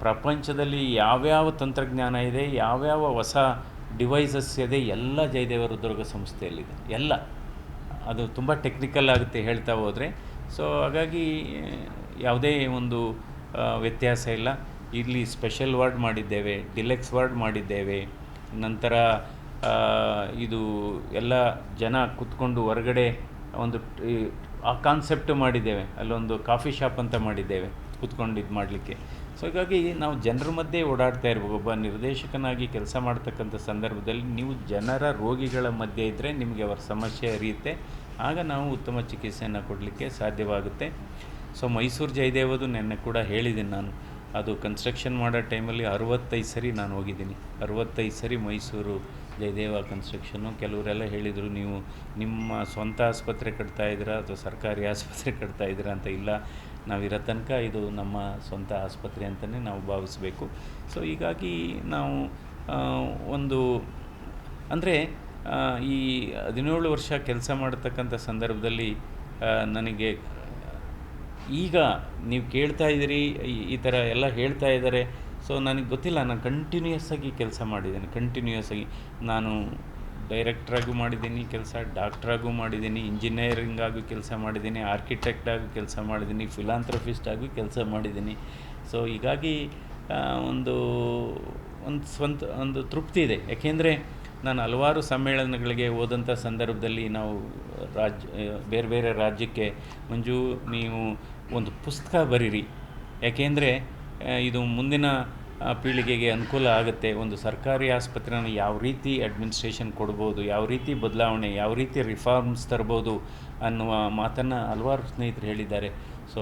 ಪ್ರಪಂಚದಲ್ಲಿ ಯಾವ್ಯಾವ ತಂತ್ರಜ್ಞಾನ ಇದೆ, ಯಾವ್ಯಾವ ಹೊಸ ಡಿವೈಸಸ್ ಇದೆ, ಎಲ್ಲ ಜಯದೇವ ಸಂಸ್ಥೆಯಲ್ಲಿ ಸಂಸ್ಥೆಯಲ್ಲಿದೆ. ಎಲ್ಲ. ಅದು ತುಂಬ ಟೆಕ್ನಿಕಲ್ ಆಗುತ್ತೆ ಹೇಳ್ತಾ ಹೋದರೆ. ಸೊ ಹಾಗಾಗಿ, ಯಾವುದೇ ಒಂದು ವ್ಯತ್ಯಾಸ ಇಲ್ಲ. ಇಲ್ಲಿ ಸ್ಪೆಷಲ್ ವರ್ಡ್ ಮಾಡಿದ್ದೇವೆ ಡಿಲೆಕ್ಸ್ ವರ್ಡ್ ಮಾಡಿದ್ದೇವೆ. ನಂತರ ಇದು ಎಲ್ಲ ಜನ ಕೂತ್ಕೊಂಡು ಹೊರಗಡೆ ಒಂದು ಆ ಕಾನ್ಸೆಪ್ಟ್ ಮಾಡಿದ್ದೇವೆ. ಅಲ್ಲೊಂದು ಕಾಫಿ ಶಾಪ್ ಅಂತ ಮಾಡಿದ್ದೇವೆ. ಕೂತ್ಕೊಂಡು ಇದು ಮಾಡಲಿಕ್ಕೆ. ಸೊ ಹೀಗಾಗಿ ನಾವು ಜನರ ಮಧ್ಯೆ ಓಡಾಡ್ತಾ ಇರ್ಬೇಕು. ಒಬ್ಬ ನಿರ್ದೇಶಕನಾಗಿ ಕೆಲಸ ಮಾಡ್ತಕ್ಕಂಥ ಸಂದರ್ಭದಲ್ಲಿ ನೀವು ಜನರ ರೋಗಿಗಳ ಮಧ್ಯೆ ಇದ್ದರೆ ನಿಮಗೆ ಅವರ ಸಮಸ್ಯೆ ಅರಿಯುತ್ತೆ. ಆಗ ನಾವು ಉತ್ತಮ ಚಿಕಿತ್ಸೆಯನ್ನು ಕೊಡಲಿಕ್ಕೆ ಸಾಧ್ಯವಾಗುತ್ತೆ. ಸೊ ಮೈಸೂರು ಜಯದೇವದು ನೆನ್ನೆ ಕೂಡ ಹೇಳಿದ್ದೀನಿ ನಾನು. ಅದು ಕನ್ಸ್ಟ್ರಕ್ಷನ್ ಮಾಡೋ ಟೈಮಲ್ಲಿ ಅರವತ್ತೈದು ಸರಿ ನಾನು ಹೋಗಿದ್ದೀನಿ. ಅರವತ್ತೈದು ಸರಿ ಮೈಸೂರು ಜಯದೇವ ಕನ್ಸ್ಟ್ರಕ್ಷನ್ನು ಕೆಲವರೆಲ್ಲ ಹೇಳಿದರು, ನೀವು ನಿಮ್ಮ ಸ್ವಂತ ಆಸ್ಪತ್ರೆ ಕಟ್ತಾ ಇದ್ದೀರಾ ಅಥವಾ ಸರ್ಕಾರಿ ಆಸ್ಪತ್ರೆ ಕಟ್ತಾ ಇದ್ದೀರಾ? ಅಂತ. ಇಲ್ಲ ನಾವಿರೋ ತನಕ ಇದು ನಮ್ಮ ಸ್ವಂತ ಆಸ್ಪತ್ರೆ ಅಂತಲೇ ನಾವು ಭಾವಿಸಬೇಕು. ಸೊ ಹೀಗಾಗಿ ನಾವು ಒಂದು, ಅಂದರೆ ಈ ಹದಿನೇಳು ವರ್ಷ ಕೆಲಸ ಮಾಡತಕ್ಕಂಥ ಸಂದರ್ಭದಲ್ಲಿ ನನಗೆ, ಈಗ ನೀವು ಕೇಳ್ತಾ ಇದ್ದೀರಿ, ಈ- ಥರ ಎಲ್ಲ ಹೇಳ್ತಾ ಇದ್ದಾರೆ. ಸೊ ನನಗೆ ಗೊತ್ತಿಲ್ಲ, ನಾನು ಕಂಟಿನ್ಯೂಯಸ್ ಆಗಿ ಕೆಲಸ ಮಾಡಿದ್ದೇನೆ ಕಂಟಿನ್ಯೂಯಸ್ ಆಗಿ. ನಾನು ಡೈರೆಕ್ಟ್ರಾಗೂ ಮಾಡಿದ್ದೀನಿ, ಕೆಲಸ ಡಾಕ್ಟ್ರಾಗೂ ಮಾಡಿದ್ದೀನಿ ಇಂಜಿನಿಯರಿಂಗ್ ಆಗೂ ಕೆಲಸ ಮಾಡಿದ್ದೀನಿ ಆರ್ಕಿಟೆಕ್ಟ್ ಆಗೂ ಕೆಲಸ ಮಾಡಿದ್ದೀನಿ ಫಿಲಾಂಥ್ರಫಿಸ್ಟ್ ಆಗೂ ಕೆಲಸ ಮಾಡಿದ್ದೀನಿ. ಸೊ ಹೀಗಾಗಿ ಒಂದು ಒಂದು ಸ್ವಂತ, ಒಂದು ತೃಪ್ತಿ ಇದೆ. ಯಾಕೆಂದರೆ ನಾನು ಹಲವಾರು ಸಮ್ಮೇಳನಗಳಿಗೆ ಹೋದಂಥ ಸಂದರ್ಭದಲ್ಲಿ ನಾವು ರಾಜ್ಯ ಬೇರೆ ಬೇರೆ ರಾಜ್ಯಕ್ಕೆ, ಮಂಜು, ನೀವು ಒಂದು ಪುಸ್ತಕ ಬರೀರಿ. ಯಾಕೆಂದರೆ ಇದು ಮುಂದಿನ ಪೀಳಿಗೆಗೆ ಅನುಕೂಲ ಆಗುತ್ತೆ. ಒಂದು ಸರ್ಕಾರಿ ಆಸ್ಪತ್ರೆನ ಯಾವ ರೀತಿ ಅಡ್ಮಿನಿಸ್ಟ್ರೇಷನ್ ಕೊಡ್ಬೋದು, ಯಾವ ರೀತಿ ಬದಲಾವಣೆ, ಯಾವ ರೀತಿ ರಿಫಾರ್ಮ್ಸ್ ತರ್ಬೋದು ಅನ್ನುವ ಮಾತನ್ನು ಹಲವಾರು ಸ್ನೇಹಿತರು ಹೇಳಿದ್ದಾರೆ. ಸೊ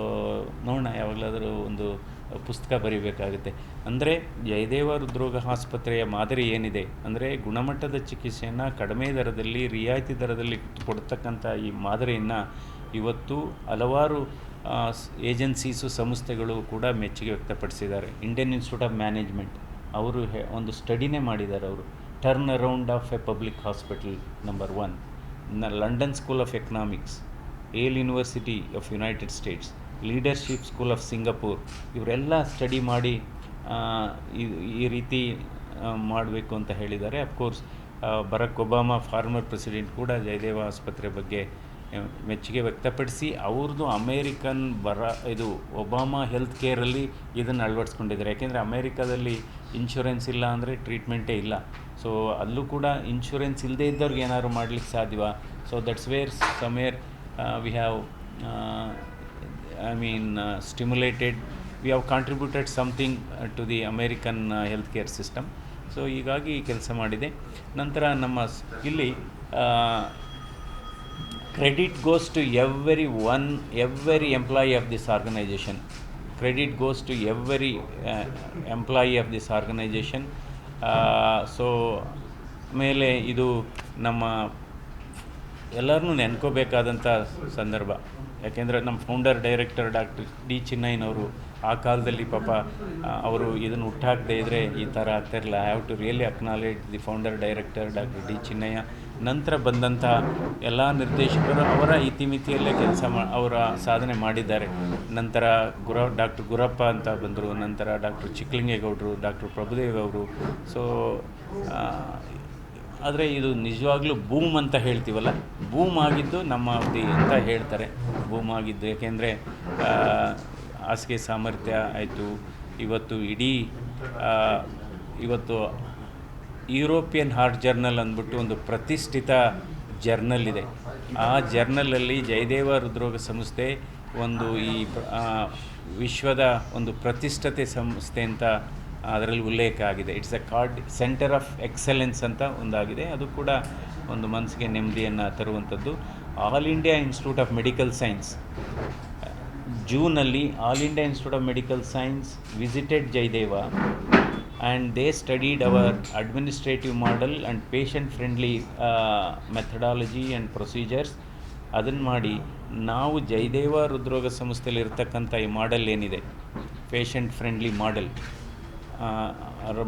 ನೋಡೋಣ, ಯಾವಾಗಲಾದರೂ ಒಂದು ಪುಸ್ತಕ ಬರೀಬೇಕಾಗುತ್ತೆ. ಅಂದರೆ, ಜಯದೇವ ಹೃದ್ರೋಗ ಆಸ್ಪತ್ರೆಯ ಮಾದರಿ ಏನಿದೆ? ಅಂದರೆ, ಗುಣಮಟ್ಟದ ಚಿಕಿತ್ಸೆಯನ್ನು ಕಡಿಮೆ ದರದಲ್ಲಿ, ರಿಯಾಯಿತಿ ದರದಲ್ಲಿ ಕೊಡ್ತಕ್ಕಂಥ ಈ ಮಾದರಿಯನ್ನು ಇವತ್ತು ಹಲವಾರು ಏಜೆನ್ಸೀಸು ಸಂಸ್ಥೆಗಳು ಕೂಡ ಮೆಚ್ಚುಗೆ ವ್ಯಕ್ತಪಡಿಸಿದ್ದಾರೆ. ಇಂಡಿಯನ್ ಇನ್ಸ್ಟಿಟ್ಯೂಟ್ ಆಫ್ ಮ್ಯಾನೇಜ್ಮೆಂಟ್ ಅವರು ಒಂದು ಸ್ಟಡಿನೇ ಮಾಡಿದ್ದಾರೆ ಅವರು. Turn around of a public hospital number one. ನ, London school of economics, Yale university of United States, leadership school of Singapore, ಇವರೆಲ್ಲ ಸ್ಟಡಿ ಮಾಡಿ ಈ- ರೀತಿ ಮಾಡಬೇಕು ಅಂತ ಹೇಳಿದ್ದಾರೆ. ಅಫ್ಕೋರ್ಸ್ ಬರಕ್ ಒಬಾಮಾ, ಫಾರ್ಮರ್ ಪ್ರೆಸಿಡೆಂಟ್ ಕೂಡ ಜಯದೇವ ಆಸ್ಪತ್ರೆ ಬಗ್ಗೆ ಮೆಚ್ಚುಗೆ ವ್ಯಕ್ತಪಡಿಸಿ ಅವ್ರದ್ದು ಅಮೇರಿಕನ್ ಬರ, ಇದು ಒಬಾಮಾ ಹೆಲ್ತ್ ಕೇರಲ್ಲಿ ಇದನ್ನು ಅಳವಡಿಸ್ಕೊಂಡಿದ್ದಾರೆ. ಯಾಕೆಂದರೆ ಅಮೇರಿಕಾದಲ್ಲಿ ಇನ್ಶೂರೆನ್ಸ್ ಇಲ್ಲ ಅಂದರೆ ಟ್ರೀಟ್ಮೆಂಟೇ ಇಲ್ಲ. ಸೊ ಅಲ್ಲೂ ಕೂಡ ಇನ್ಶೂರೆನ್ಸ್ ಇಲ್ಲದೇ ಇದ್ದವ್ರಿಗೆ ಏನಾದ್ರು ಮಾಡಲಿಕ್ಕೆ ಸಾಧ್ಯವಾ? So that's where somewhere we have I mean stimulated we have contributed something to the American health care system. So ಹೀಗಾಗಿ ಕೆಲಸ ಮಾಡಿದೆ. ನಂತರ ನಮ್ಮ ಸ್- credit goes to everyone every employee of this organization credit goes to every employee of this organization so ಮೇಲೆ ಇದು ನಮ್ಮ ಎಲ್ಲರನ್ನೂ ನೆನ್ಕೋಬೇಕಾದಂಥ ಸಂದರ್ಭ. ಯಾಕೆಂದರೆ ನಮ್ಮ ಫೌಂಡರ್ ಡೈರೆಕ್ಟರ್ ಡಾಕ್ಟರ್ ಡಿ ಚಿನ್ನಯ್ಯನವರು ಆ ಕಾಲದಲ್ಲಿ ಪಾಪ ಅವರು ಇದನ್ನು ಹುಟ್ಟಾಕದೇ ಇದ್ದರೆ ಈ ಥರ ಆಗ್ತಿರಲಿಲ್ಲ I have to really acknowledge the founder director doctor D Chinnayya. ನಂತರ ಬಂದಂಥ ಎಲ್ಲ ನಿರ್ದೇಶಕರು ಅವರ ಇತಿಮಿತಿಯಲ್ಲೇ ಕೆಲಸ ಮಾ, ಅವರ ಸಾಧನೆ ಮಾಡಿದ್ದಾರೆ. ನಂತರ ಗುರ, ಡಾಕ್ಟರ್ ಗುರಪ್ಪ ಅಂತ ಬಂದರು, ನಂತರ ಡಾಕ್ಟರ್ ಚಿಕ್ಕಲಿಂಗೇಗೌಡರು, ಡಾಕ್ಟರ್ ಪ್ರಭುದೇವ್ ಅವರು ಸೊ ಆದರೆ ಇದು ನಿಜವಾಗ್ಲೂ ಬೂಮ್ ಅಂತ ಹೇಳ್ತೀವಲ್ಲ? ಬೂಮ್ ಆಗಿದ್ದು ನಮ್ಮ ಅವಧಿ ಅಂತ ಹೇಳ್ತಾರೆ. ಬೂಮ್ ಆಗಿದ್ದು ಏಕೆಂದರೆ ಹಾಸಿಗೆ ಸಾಮರ್ಥ್ಯ ಆಯಿತು. ಇವತ್ತು ಇಡೀ ಇವತ್ತು ಯುರೋಪಿಯನ್ ಹಾರ್ಟ್ ಜರ್ನಲ್ ಅಂದ್ಬಿಟ್ಟು ಒಂದು ಪ್ರತಿಷ್ಠಿತ ಜರ್ನಲ್ ಇದೆ. ಆ ಜರ್ನಲಲ್ಲಿ ಜಯದೇವ ಹೃದ್ರೋಗ ಸಂಸ್ಥೆ ಒಂದು ಈ ವಿಶ್ವದ ಒಂದು ಪ್ರತಿಷ್ಠತೆ ಸಂಸ್ಥೆ ಅಂತ ಅದರಲ್ಲಿ ಉಲ್ಲೇಖ ಆಗಿದೆ. It's a card centre of excellence ಅಂತ ಒಂದಾಗಿದೆ. ಅದು ಕೂಡ ಒಂದು ಮನಸ್ಸಿಗೆ ನೆಮ್ಮದಿಯನ್ನು ತರುವಂಥದ್ದು. All India institute of medical science ಜೂನಲ್ಲಿ all India institute of medical science visited Jayadeva. And they studied our administrative model and patient friendly methodology and procedures ಅದನ್ನು ಮಾಡಿ ನಾವು ಜಯದೇವ ಹೃದ್ರೋಗ ಸಂಸ್ಥೆಯಲ್ಲಿ ಇರ್ತಕ್ಕಂಥ ಈ ಮಾಡೆಲ್ ಏನಿದೆ? Patient friendly model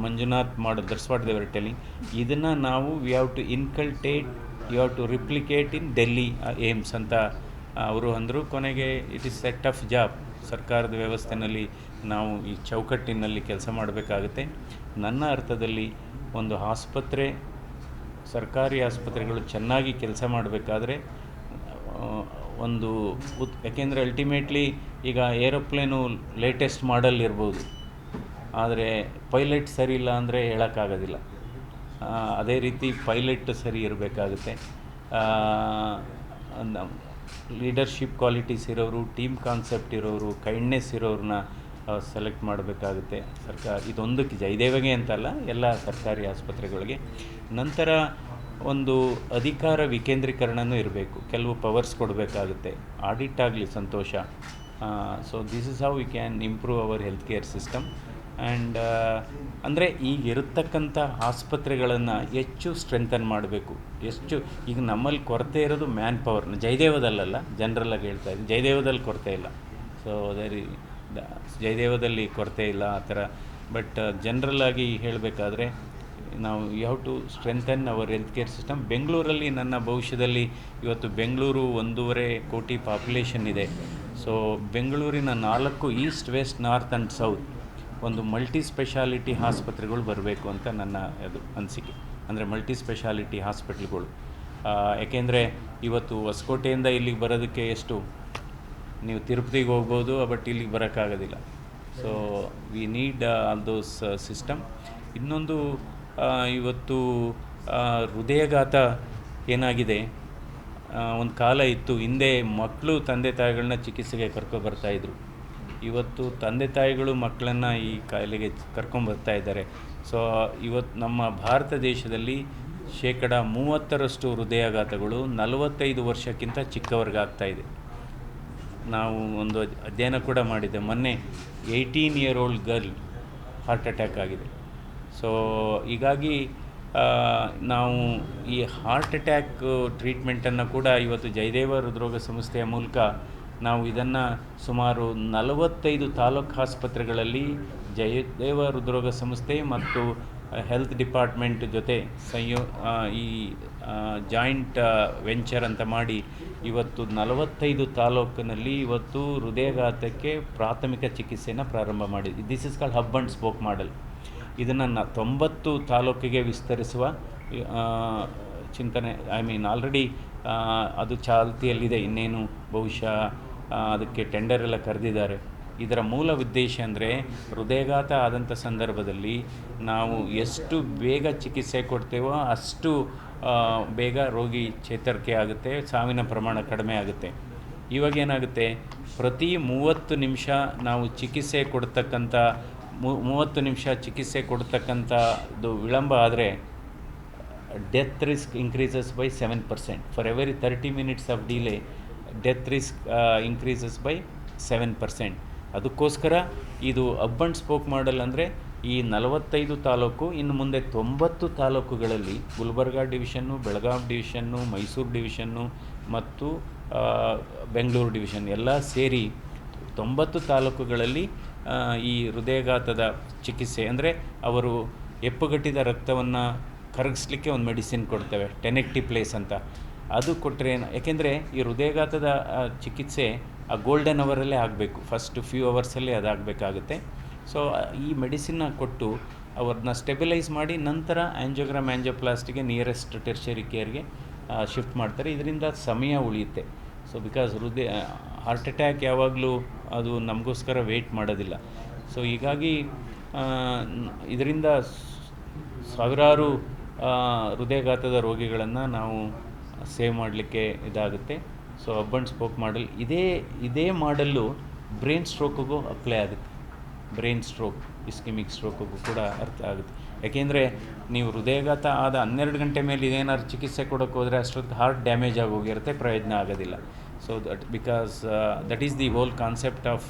Manjunath model that's what they were telling ಇದನ್ನು ನಾವು we have to inculcate you have to replicate in Delhi AIIMS ಅಂತ ಅವರು ಅಂದರು, ಕೊನೆಗೆ it is a tough job ಸರ್ಕಾರದ ವ್ಯವಸ್ಥೆನಲ್ಲಿ ನಾವು ಈ ಚೌಕಟ್ಟಿನಲ್ಲಿ ಕೆಲಸ ಮಾಡಬೇಕಾಗುತ್ತೆ. ನನ್ನ ಅರ್ಥದಲ್ಲಿ ಒಂದು ಆಸ್ಪತ್ರೆ, ಸರ್ಕಾರಿ ಆಸ್ಪತ್ರೆಗಳು ಚೆನ್ನಾಗಿ ಕೆಲಸ ಮಾಡಬೇಕಾದ್ರೆ ಒಂದು ಉತ್, ಯಾಕೆಂದರೆ ಅಲ್ಟಿಮೇಟ್ಲಿ ಈಗ ಏರೋಪ್ಲೇನು ಲೇಟೆಸ್ಟ್ ಮಾಡಲ್ ಇರ್ಬೋದು. ಆದರೆ ಪೈಲಟ್ ಸರಿ ಇಲ್ಲ ಅಂದರೆ ಹೇಳೋಕ್ಕಾಗೋದಿಲ್ಲ. ಅದೇ ರೀತಿ ಪೈಲಟ್ ಸರಿ ಇರಬೇಕಾಗುತ್ತೆ. ಲೀಡರ್ಶಿಪ್ ಕ್ವಾಲಿಟೀಸ್ ಇರೋರು ಟೀಮ್ ಕಾನ್ಸೆಪ್ಟ್ ಇರೋರು ಕೈಂಡ್ನೆಸ್ ಇರೋರನ್ನ ಸೆಲೆಕ್ಟ್ ಮಾಡಬೇಕಾಗುತ್ತೆ. ಸರ್ಕಾರ, ಇದೊಂದಕ್ಕೆ ಜಯದೇವಗೆ ಅಂತಲ್ಲ, ಎಲ್ಲ ಸರ್ಕಾರಿ ಆಸ್ಪತ್ರೆಗಳಿಗೆ. ನಂತರ ಒಂದು ಅಧಿಕಾರ ವಿಕೇಂದ್ರೀಕರಣನೂ ಇರಬೇಕು. ಕೆಲವು ಪವರ್ಸ್ ಕೊಡಬೇಕಾಗುತ್ತೆ. ಆಡಿಟ್ ಆಗಲಿ ಸಂತೋಷ. So this is how we can improve our health care system and ಅಂದರೆ ಈಗ ಇರತಕ್ಕಂಥ ಆಸ್ಪತ್ರೆಗಳನ್ನು ಹೆಚ್ಚು ಸ್ಟ್ರೆಂಥನ್ ಮಾಡಬೇಕು. ಎಷ್ಟು ಈಗ ನಮ್ಮಲ್ಲಿ ಕೊರತೆ ಇರೋದು ಮ್ಯಾನ್ ಪವರ್ನ ಜಯದೇವದಲ್ಲಲ್ಲ ಜನರಲ್ಲಾಗಿ ಹೇಳ್ತಾ ಇದ್ದೀನಿ. ಜಯದೇವದಲ್ಲಿ ಕೊರತೆ ಇಲ್ಲ. ಸೊ ಅದೇ ರೀ ದ- ಜಯದೇವದಲ್ಲಿ ಕೊರತೆ ಇಲ್ಲ ಆ ಥರ. ಬಟ್ ಜನರಲ್ಲಾಗಿ ಹೇಳಬೇಕಾದ್ರೆ ನಾವು you have to strengthen our health care system ಬೆಂಗಳೂರಲ್ಲಿ ನನ್ನ ಭವಿಷ್ಯದಲ್ಲಿ ಇವತ್ತು ಬೆಂಗಳೂರು ಒಂದೂವರೆ ಕೋಟಿ ಪಾಪ್ಯುಲೇಷನ್ ಇದೆ. ಸೊ ಬೆಂಗಳೂರಿನ ನಾಲ್ಕು east west north and south ಒಂದು ಮಲ್ಟಿ ಸ್ಪೆಷಾಲಿಟಿ ಆಸ್ಪತ್ರೆಗಳು ಬರಬೇಕು ಅಂತ ನನ್ನ ಅದು ಅನಿಸಿಕೆ. ಅಂದರೆ ಮಲ್ಟಿ ಸ್ಪೆಷಾಲಿಟಿ ಹಾಸ್ಪಿಟ್ಲ್ಗಳು ಯಾಕೆಂದರೆ ಇವತ್ತು ಹೊಸಕೋಟೆಯಿಂದ ಇಲ್ಲಿಗೆ ಬರೋದಕ್ಕೆ ಎಷ್ಟು? ನೀವು ತಿರುಪತಿಗೆ ಹೋಗ್ಬೋದು ಬಟ್ ಇಲ್ಲಿಗೆ ಬರೋಕ್ಕಾಗೋದಿಲ್ಲ. So we need all those system ಇನ್ನೊಂದು ಇವತ್ತು ಹೃದಯಾಘಾತ ಹೃದಯಘಾತ ಏನಾಗಿದೆ? ಒಂದು ಕಾಲ ಇತ್ತು, ಹಿಂದೆ ಮಕ್ಕಳು ತಂದೆ ತಾಯಿಗಳನ್ನ ಚಿಕಿತ್ಸೆಗೆ ಕರ್ಕೊಬರ್ತಾಯಿದ್ರು ಇವತ್ತು ತಂದೆ ತಾಯಿಗಳು ಮಕ್ಕಳನ್ನು ಈ ಕಾಯಿಲೆಗೆ ಕರ್ಕೊಂಬರ್ತಾ ಇದ್ದಾರೆ. ಸೊ ಇವತ್ತು ನಮ್ಮ ಭಾರತ ದೇಶದಲ್ಲಿ ಶೇಕಡ ಮೂವತ್ತರಷ್ಟು ಹೃದಯಾಘಾತಗಳು ನಲವತ್ತೈದು ವರ್ಷಕ್ಕಿಂತ ಚಿಕ್ಕವರಿಗಾಗ್ತಾ ಇದೆ. ನಾವು ಒಂದು ಅಧ್ಯಯನ ಕೂಡ ಮಾಡಿದ್ದೆ ಮೊನ್ನೆ eighteen year old girl heart attack ಆಗಿದೆ. ಸೊ ಹೀಗಾಗಿ ನಾವು ಈ ಹಾರ್ಟ್ ಅಟ್ಯಾಕ್ ಟ್ರೀಟ್ಮೆಂಟನ್ನು ಕೂಡ ಇವತ್ತು ಜಯದೇವ ಹೃದ್ರೋಗ ಸಂಸ್ಥೆಯ ಮೂಲಕ ನಾವು ಇದನ್ನು ಸುಮಾರು ನಲವತ್ತೈದು ತಾಲೂಕು ಆಸ್ಪತ್ರೆಗಳಲ್ಲಿ ಜಯದೇವ ಹೃದ್ರೋಗ ಸಂಸ್ಥೆ ಮತ್ತು ಹೆಲ್ತ್ ಡಿಪಾರ್ಟ್ಮೆಂಟ್ ಜೊತೆ ಸಂಯೋ ಈ ಜಾಯಿಂಟ್ ವೆಂಚರ್ ಅಂತ ಮಾಡಿ ಇವತ್ತು ನಲವತ್ತೈದು ತಾಲೂಕಿನಲ್ಲಿ ಇವತ್ತು ಹೃದಯಘಾತಕ್ಕೆ ಪ್ರಾಥಮಿಕ ಚಿಕಿತ್ಸೆಯನ್ನು ಪ್ರಾರಂಭ ಮಾಡಿದ್ವಿ this is call hub and spoke model ಇದನ್ನು ತೊಂಬತ್ತು ತಾಲೂಕಿಗೆ ವಿಸ್ತರಿಸುವ ಚಿಂತನೆ ಐ ಮೀನ್ ಆಲ್ರೆಡಿ ಅದು ಚಾಲ್ತಿಯಲ್ಲಿದೆ, ಇನ್ನೇನು ಬಹುಶಃ ಅದಕ್ಕೆ ಟೆಂಡರ್ ಎಲ್ಲ ಕರೆದಿದ್ದಾರೆ. ಇದರ ಮೂಲ ಉದ್ದೇಶ ಅಂದರೆ ಹೃದಯಘಾತ ಆದಂಥ ಸಂದರ್ಭದಲ್ಲಿ ನಾವು ಎಷ್ಟು ಬೇಗ ಚಿಕಿತ್ಸೆ ಕೊಡ್ತೇವೋ ಅಷ್ಟು ಬೇಗ ರೋಗಿ ಚೇತರಿಕೆ ಆಗುತ್ತೆ, ಸಾವಿನ ಪ್ರಮಾಣ ಕಡಿಮೆ ಆಗುತ್ತೆ. ಇವಾಗ ಏನಾಗುತ್ತೆ? ಪ್ರತಿ ಮೂವತ್ತು ನಿಮಿಷ ನಾವು ಚಿಕಿತ್ಸೆ ಕೊಡ್ತಕ್ಕಂಥ ಮೂವತ್ತು ನಿಮಿಷ ಚಿಕಿತ್ಸೆ ಕೊಡ್ತಕ್ಕಂಥದ್ದು ವಿಳಂಬ ಆದರೆ death risk increases by seven percent. For every thirty minutes of delay death risk increases by seven percent. ಅದಕ್ಕೋಸ್ಕರ ಇದು ಅಬ್ ಸ್ಪೋಕ್ ಮಾಡಲ್ ಅಂದರೆ ಈ ನಲವತ್ತೈದು ತಾಲೂಕು, ಇನ್ನು ಮುಂದೆ ತೊಂಬತ್ತು ತಾಲೂಕುಗಳಲ್ಲಿ ಗುಲ್ಬರ್ಗಾ ಡಿವಿಷನ್ನು ಬೆಳಗಾವಿ ಡಿವಿಷನ್ನು, ಮೈಸೂರು ಡಿವಿಷನ್ನು ಮತ್ತು ಬೆಂಗಳೂರು ಡಿವಿಷನ್ ಎಲ್ಲ ಸೇರಿ ತೊಂಬತ್ತು ತಾಲೂಕುಗಳಲ್ಲಿ ಈ ಹೃದಯಘಾತದ ಚಿಕಿತ್ಸೆ ಅಂದರೆ ಅವರು ಎಪ್ಪುಗಟ್ಟಿದ ರಕ್ತವನ್ನು ಕರಗಿಸ್ಲಿಕ್ಕೆ ಒಂದು ಮೆಡಿಸಿನ್ ಕೊಡ್ತೇವೆ, ಟೆನೆಕ್ಟಿ ಪ್ಲೇಸ್ ಅಂತ. ಅದು ಕೊಟ್ಟರೆ ಯಾಕೆಂದರೆ ಈ ಹೃದಯಘಾತದ ಚಿಕಿತ್ಸೆ ಆ ಗೋಲ್ಡನ್ ಅವರಲ್ಲೇ ಆಗಬೇಕು. ಫಸ್ಟ್ ಫ್ಯೂ ಅವರ್ಸಲ್ಲೇ ಅದಾಗಬೇಕಾಗುತ್ತೆ. ಸೊ ಈ ಮೆಡಿಸಿನ್ನ ಕೊಟ್ಟು ಅವ್ರನ್ನ ಸ್ಟೆಬಿಲೈಸ್ ಮಾಡಿ ನಂತರ ಆ್ಯಂಜೋಗ್ರಾಮ್ ಆ್ಯಂಜೋಪ್ಲಾಸ್ಟಿಗೆ ನಿಯರೆಸ್ಟ್ ಟೆರ್ಷರಿ ಕೇರ್ಗೆ ಶಿಫ್ಟ್ ಮಾಡ್ತಾರೆ. ಇದರಿಂದ ಸಮಯ ಉಳಿಯುತ್ತೆ. ಸೊ ಬಿಕಾಸ್ ಹೃದಯ ಹಾರ್ಟ್ ಅಟ್ಯಾಕ್ ಯಾವಾಗಲೂ ಅದು ನಮಗೋಸ್ಕರ ವೆಯ್ಟ್ ಮಾಡೋದಿಲ್ಲ. ಸೊ ಹೀಗಾಗಿ ಇದರಿಂದ ಸಾವಿರಾರು ಹೃದಯಾಘಾತದ ರೋಗಿಗಳನ್ನು ನಾವು ಸೇವ್ ಮಾಡಲಿಕ್ಕೆ ಇದಾಗುತ್ತೆ. So hub and spoke model ಇದೇ ಇದೇ ಮಾಡಲ್ಲು ಬ್ರೈನ್ ಸ್ಟ್ರೋಕಿಗೂ ಅಪ್ಲೈ ಆಗುತ್ತೆ. ಬ್ರೈನ್ ಸ್ಟ್ರೋಕ್ ಇಸ್ಕಿಮಿಕ್ ಸ್ಟ್ರೋಕಿಗೂ ಕೂಡ ಅರ್ಥ ಆಗುತ್ತೆ. ಯಾಕೆಂದರೆ ನೀವು ಹೃದಯಘಾತ ಆದ ಹನ್ನೆರಡು ಗಂಟೆ ಮೇಲೆ ಇದೇನಾದ್ರು ಚಿಕಿತ್ಸೆ ಕೊಡೋಕೆ ಹೋದರೆ ಅಷ್ಟೊತ್ತು ಹಾರ್ಟ್ ಡ್ಯಾಮೇಜ್ ಆಗೋಗಿರುತ್ತೆ ಪ್ರಯೋಜನ ಆಗೋದಿಲ್ಲ. So that because that is the whole concept of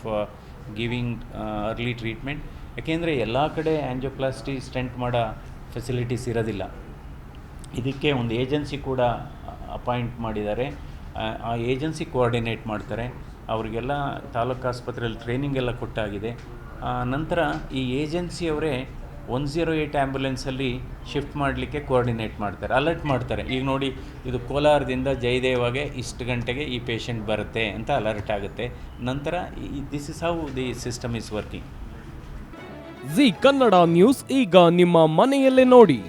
giving early treatment ಯಾಕೆಂದರೆ ಎಲ್ಲ ಕಡೆ ಆ್ಯಂಜೋಪ್ಲಾಸ್ಟಿ ಸ್ಟೆಂಟ್ ಮಾಡೋ ಫೆಸಿಲಿಟೀಸ್ ಇರೋದಿಲ್ಲ. ಇದಕ್ಕೆ ಒಂದು ಏಜೆನ್ಸಿ ಕೂಡ ಅಪಾಯಿಂಟ್ ಮಾಡಿದ್ದಾರೆ. ಆ- ಏಜೆನ್ಸಿ ಕೋಆರ್ಡಿನೇಟ್ ಮಾಡ್ತಾರೆ. ಅವರಿಗೆಲ್ಲ ತಾಲೂಕು ಆಸ್ಪತ್ರೆಯಲ್ಲಿ ಟ್ರೈನಿಂಗ್ ಎಲ್ಲ ಕೊಟ್ಟಾಗಿದೆ. ನಂತರ ಈ ಏಜೆನ್ಸಿಯವರೇ ಒನ್ ಝೀರೋ ಏಯ್ಟ್ ಆ್ಯಂಬುಲೆನ್ಸಲ್ಲಿ ಶಿಫ್ಟ್ ಮಾಡಲಿಕ್ಕೆ ಕೋಆರ್ಡಿನೇಟ್ ಮಾಡ್ತಾರೆ. ಅಲರ್ಟ್ ಮಾಡ್ತಾರೆ. ಈಗ ನೋಡಿ, ಇದು ಕೋಲಾರದಿಂದ ಜಯದೇವಾಗೆ ಇಷ್ಟು ಗಂಟೆಗೆ ಈ ಪೇಷಂಟ್ ಬರುತ್ತೆ ಅಂತ ಅಲರ್ಟ್ ಆಗುತ್ತೆ. ನಂತರ this is how the system is working Zee Kannada news ಈಗ ನಿಮ್ಮ ಮನೆಯಲ್ಲೇ ನೋಡಿ.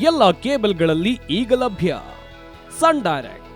ಎಲ್ಲ ಕೇಬಲ್ಗಳಲ್ಲಿ ಈಗ ಲಭ್ಯ. ಸನ್ ಡೈರೆಕ್ಟ್